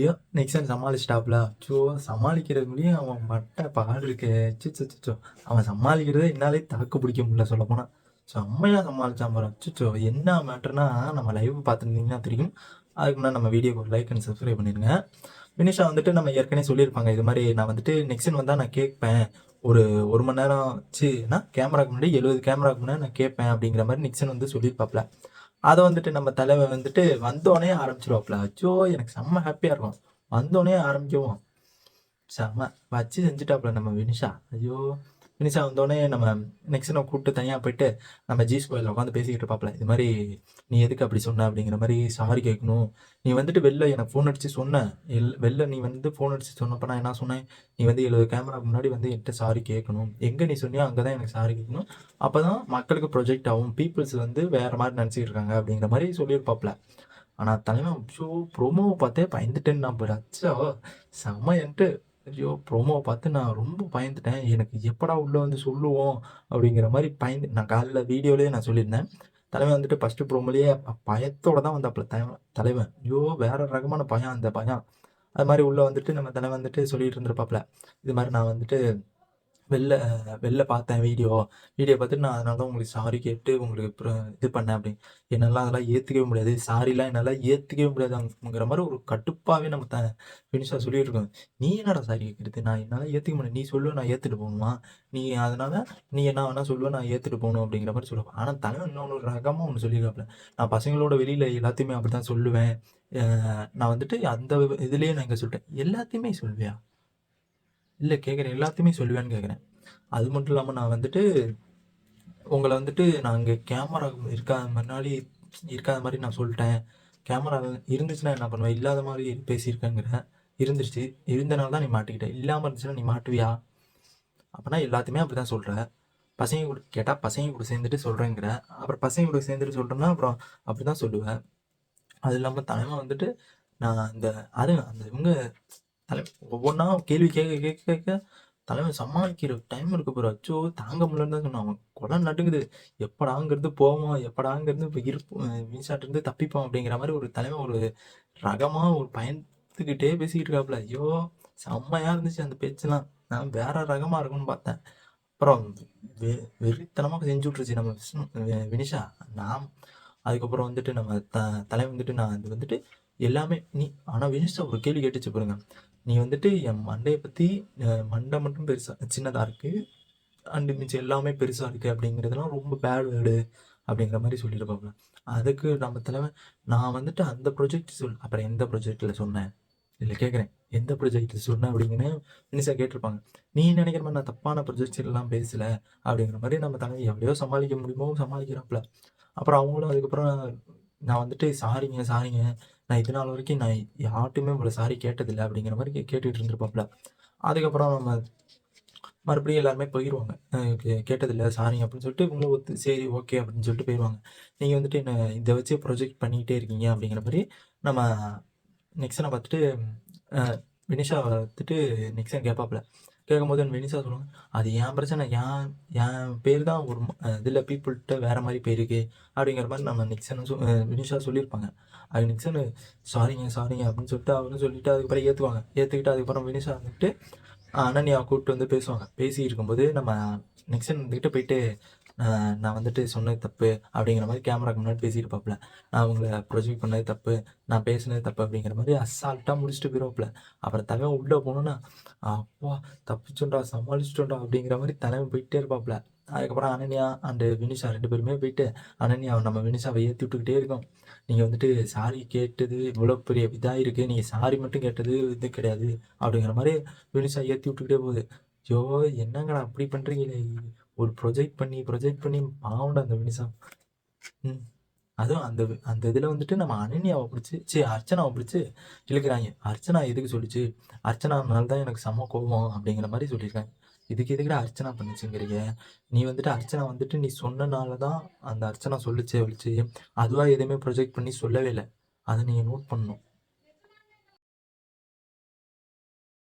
ஐயோ நெக்ஸ்ட் சமாளிச்சிட்டாப்ல அச்சோ சமாளிக்கிறது முடியும் அவன் மட்ட பாடு இருக்கு. அச்சோ அவன் சமாளிக்கிறதே என்னாலே தாக்கு பிடிக்க முடியல சொல்ல போனா செம்மையாக சமாளித்தான் பாரு அச்சோ என்ன மேட்டர்னா நம்ம லைவ் பார்த்துருந்தீங்கன்னா தெரியும். அதுக்கு முன்னாடி நம்ம வீடியோக்கு லைக் அண்ட் சப்ஸ்கிரைப் பண்ணிடுங்க. வினிஷா வந்துட்டு நம்ம ஏற்கனவே சொல்லியிருப்பாங்க இது மாதிரி நான் வந்துட்டு நெக்ஸ்ட் வந்தால் நான் கேட்பேன். ஒரு ஒரு மணி நேரம் ச்சுனா கேமராக்கு முன்னாடி எழுபது கேமராக்கு முன்னாடி நான் கேட்பேன் அப்படிங்கிற மாதிரி நிக்சன் வந்து சொல்லியிருப்பாப்ல அதை வந்துட்டு நம்ம தலைவன் வந்துட்டு வந்தோடனே ஆரம்பிச்சிருவாப்ல அச்சோ எனக்கு செம்ம ஹாப்பியாக இருக்கும். வந்தோடனே ஆரம்பிக்குவோம். செம்ம. வச்சு செஞ்சுட்டாப்ல நம்ம வினிஷா. ஐயோ. வினிஷா வந்தோடனே நம்ம நெக்ஸ்ட் நம்ம கூப்பிட்டு தனியாக போயிட்டு நம்ம ஜீஸ் கோயிலில் உட்காந்து பேசிக்கிட்டு இருப்பாப்ல. இது மாதிரி நீ எதுக்கு அப்படி சொன்ன அப்படிங்கிற மாதிரி சாரி கேட்கணும் நீ வந்துட்டு வெளில எனக்கு ஃபோன் அடித்து சொன்ன. எல் வெளில நீ வந்து ஃபோன் அடித்து சொன்னப்போ நான் என்ன சொன்னேன்? நீ வந்து எழுபது கேமராக்கு முன்னாடி வந்து என்கிட்ட சாரி கேட்கணும் எங்கே நீ சொன்னியோ அங்கே தான் எனக்கு சாரி கேட்கணும் அப்போ தான் மக்களுக்கு ப்ரொஜெக்ட் ஆகும். பீப்புள்ஸ் வந்து வேறு மாதிரி நினச்சிட்டு இருக்காங்க அப்படிங்கிற மாதிரி சொல்லியிருப்பாப்ல. ஆனால் தலைவன் ஷோ ப்ரோமோவை பார்த்தே பயந்துட்டேன்னு நான் போய் அச்சோ செம்மையன்ட்டு ஐயோ ப்ரோமோவை பார்த்து நான் ரொம்ப பயந்துட்டேன். எனக்கு எப்படா உள்ளே வந்து சொல்லுவோம் அப்படிங்கிற மாதிரி பயந்து நான் காலைல வீடியோலேயே நான் சொல்லியிருந்தேன். தலைவன் வந்துட்டு ஃபஸ்ட்டு ப்ரோமோலேயே பயத்தோடு தான் வந்தாப்புல. தலைவன் தலைவன். ஐயோ வேற ரகமான பயம் அந்த பயம். அது மாதிரி உள்ளே வந்துட்டு நம்ம தலைவன் வந்துட்டு சொல்லிட்டு இருந்திருப்பாப்புல. இது மாதிரி நான் வந்துட்டு வெளில வெளில பார்த்தேன் வீடியோ வீடியோ பார்த்துட்டு நான் அதனால தான் உங்களுக்கு சாரி கேட்டு உங்களுக்கு அப்புறம் இது பண்ணேன் அப்படி என்னால் அதெல்லாம் ஏற்றுக்கவே முடியாது. சாரிலாம் என்னால் ஏற்றுக்கவே முடியாதுங்கிற மாதிரி ஒரு கடுப்பாகவே நம்ம த ஃபினிஷாக இருக்கோம் நீ என்னடா சாரி கேட்குறது நான் என்னால் ஏற்றுக்க முடியாது. நீ சொல்லுவ நான் ஏற்றுட்டு போகணுமா? நீ அதனால நீ என்ன வேணால் சொல்லுவ நான் ஏற்றுட்டு போகணும் அப்படிங்கிற மாதிரி சொல்லுவேன் ஆனால் தலைவன் இன்னொன்று ரகமாக ஒன்று சொல்லியிருக்காப்புல நான் பசங்களோட வெளியில் எல்லாத்தையுமே அப்படி தான் சொல்லுவேன் நான் வந்துட்டு அந்த இதுலேயே நான் இங்கே சொல்லிட்டேன். எல்லாத்தையுமே சொல்லுவியா? இல்லை கேட்குறேன் எல்லாத்தையுமே சொல்லுவேன்னு கேட்குறேன் அது மட்டும் இல்லாமல் நான் வந்துட்டு உங்களை வந்துட்டு நான் இங்கே கேமரா இருக்காத முன்னாடி இருக்காத மாதிரி நான் சொல்லிட்டேன். கேமரா இருந்துச்சுன்னா என்ன பண்ணுவேன் இல்லாத மாதிரி பேசியிருக்கேங்கிறேன் இருந்துச்சு இருந்தனால தான் நீ மாட்டிக்கிட்ட. இல்லாமல் இருந்துச்சுன்னா நீ மாட்டுவியா? அப்போனா எல்லாத்தையுமே அப்படி தான் சொல்கிற பசங்க கூட கேட்டால் பசங்க கூட சேர்ந்துட்டு சொல்கிறேங்கிற அப்புறம் பசங்க கூட சேர்ந்துட்டு சொல்கிறேன்னா அப்புறம் அப்படி தான் சொல்லுவேன் அது இல்லாமல் தலைமை வந்துட்டு நான் அந்த அது அந்த இவங்க தலைமை ஒவ்வொன்றா கேள்வி கேட்க கேட்க கேட்க தலைமை சமாளிக்கிற டைம் இருக்க போகிற அச்சோ தாங்க முடியலன்னு தான் சொன்னான். அவன் குளம் நடுங்குது எப்படாங்கிறது போவோம் எப்படாங்கிறது இப்போ இருப்போம் மீன்சாட்டிருந்து தப்பிப்போம் அப்படிங்கிற மாதிரி ஒரு தலைமை ஒரு ரகமாக ஒரு பயந்துக்கிட்டே பேசிக்கிட்டு இருக்காப்புல ஐயோ செம்மையாக இருந்துச்சு அந்த பேச்செல்லாம். நான் வேற ரகமாக இருக்கும்னு பார்த்தேன். அப்புறம் வெ வெறித்தனமாக செஞ்சு விட்ருச்சு நம்ம விஷ்ணு வினிஷா. நான் அதுக்கப்புறம் வந்துட்டு நம்ம த தலைமை வந்துட்டு நான் இது வந்துட்டு எல்லாமே நீ ஆனால் வேஸ்ட்டாக ஒரு கேள்வி கேட்டுச்சு பாருங்க. நீ வந்துட்டு என் மண்டையை பற்றி மண்டை மட்டும் பெருசாக சின்னதாக இருக்குது அண்டு மிச்சம் எல்லாமே பெருசாக இருக்குது அப்படிங்கிறதுலாம் ரொம்ப பேட் வேர்டு அப்படிங்கிற மாதிரி சொல்லியிருப்பாங்க அதுக்கு நம்ம தலைவன் நான் வந்துட்டு அந்த ப்ரொஜெக்ட் சொல் அப்புறம் எந்த ப்ரொஜெக்டில் சொன்னேன் இல்லை கேட்குறேன் எந்த ப்ரொஜெக்டில் சொன்னேன் அப்படிங்கன்னு மினிஷா கேட்டிருப்பாங்க. நீ நினைக்கிற மாதிரி நான் தப்பான ப்ரொஜெக்ட்ஸ் எல்லாம் பேசல அப்படிங்கிற மாதிரி நம்ம தலைவன் எவ்வளையோ சமாளிக்க முடியுமோ சமாளிக்கிறாப்புல அப்புறம் அவங்களும் அதுக்கப்புறம் நான் வந்துட்டு சாரிங்க சாரிங்க. நான் இது நாள் வரைக்கும் நான் யார்ட்டுமே இவ்வளோ சாரி கேட்டதில்லை. அப்படிங்கிற மாதிரி கேட்டுகிட்டு இருந்திருப்பாப்புல அதுக்கப்புறம் நம்ம மறுபடியும் எல்லாருமே போயிடுவாங்க கே- கேட்டதில்லை சாரி அப்படின்னு சொல்லிட்டு இவங்களும் ஒத்து சரி ஓகே அப்படின்னு சொல்லிட்டு போயிடுவாங்க நீங்கள் வந்துட்டு என்ன இதை வச்சு ப்ரொஜெக்ட் பண்ணிக்கிட்டே இருக்கீங்க அப்படிங்கிற மாதிரி நம்ம நெக்ஸ்டனை பார்த்துட்டு வினிஷா வந்துட்டு நெக்ஸ்ட் கேட்பாப்புல. கேட்கும்போது வினிஷா சொல்லுவாங்க அது என் பிரச்சனை? என் என் பேர் தான் ஒரு இதில் பீப்புள்கிட்ட வேறு மாதிரி போயிருக்கு அப்படிங்கிற மாதிரி நம்ம நிக்சன் சொ- வினிஷா சொல்லியிருப்பாங்க. அது நிக்சனு சாரிங்க சாரிங்க அப்படின்னு சொல்லிட்டு அவரும் சொல்லிட்டு அதுக்கப்புறம் ஏற்றுவாங்க ஏற்றுக்கிட்டு அதுக்கப்புறம் வினிஷா வந்துட்டு அனன்யா கூப்பிட்டு வந்து பேசுவாங்க. பேசி இருக்கும்போது நம்ம நெக்ஸ்டன் வந்துக்கிட்ட போயிட்டு நான் வந்துட்டு சொன்னது தப்பு அப்படிங்கிற மாதிரி கேமராக்கு முன்னாடி பேசியிருப்பாப்புல. நான் அவங்கள ப்ரொஜெக்ட் பண்ணது தப்பு நான் பேசினது தப்பு அப்படிங்கிற மாதிரி அசால்ட்டாக முடிச்சுட்டு போயிடுவாப்புல அப்புறம் தலைவன் உள்ளே போனோன்னா அப்பா தப்பிச்சோண்டா சமாளிச்சிட்டோண்டா அப்படிங்கிற மாதிரி தலைவன் போயிட்டே இருப்பாப்புல. அதுக்கப்புறம் அனன்யா அண்டு வினிஷா ரெண்டு பேருமே போயிட்டு அனன்யா நம்ம வினிஷாவை ஏற்றி விட்டுக்கிட்டே இருக்கோம். நீங்கள் வந்துட்டு சாரி கேட்டது இவ்வளோ பெரிய இதாக இருக்குது நீங்கள் சாரி மட்டும் கேட்டது இது கிடையாது அப்படிங்கிற மாதிரி வினிஷா ஏற்றி விட்டுக்கிட்டே போகுது. ஐயோ என்னங்கடா அப்படி பண்ணுறீங்களே ஒரு ப்ரொஜெக்ட் பண்ணி ப்ரொஜெக்ட் பண்ணி பாவண்ட அந்த வினிஷா ம். அதுவும் அந்த அந்த இதில் வந்துட்டு நம்ம அனன்யாவை பிடிச்சி சரி அர்ச்சனாவை பிடிச்சி இழுக்கிறாங்க. அர்ச்சனா எதுக்கு சொல்லிச்சு? அர்ச்சனானால தான் எனக்கு செம்ம கோபம் அப்படிங்கிற மாதிரி சொல்லியிருக்காங்க. இதுக்கு எதுக்கிட அர்ச்சனா பண்ணுச்சுங்கிறீங்க? நீ வந்துட்டு அர்ச்சனா வந்துட்டு நீ சொன்னனால தான் அந்த அர்ச்சனா சொல்லிச்சே வலிச்சு அதுவாக எதுவுமே ப்ரொஜெக்ட் பண்ணி சொல்லவே இல்லை. அதை நீங்கள் நோட் பண்ணணும்.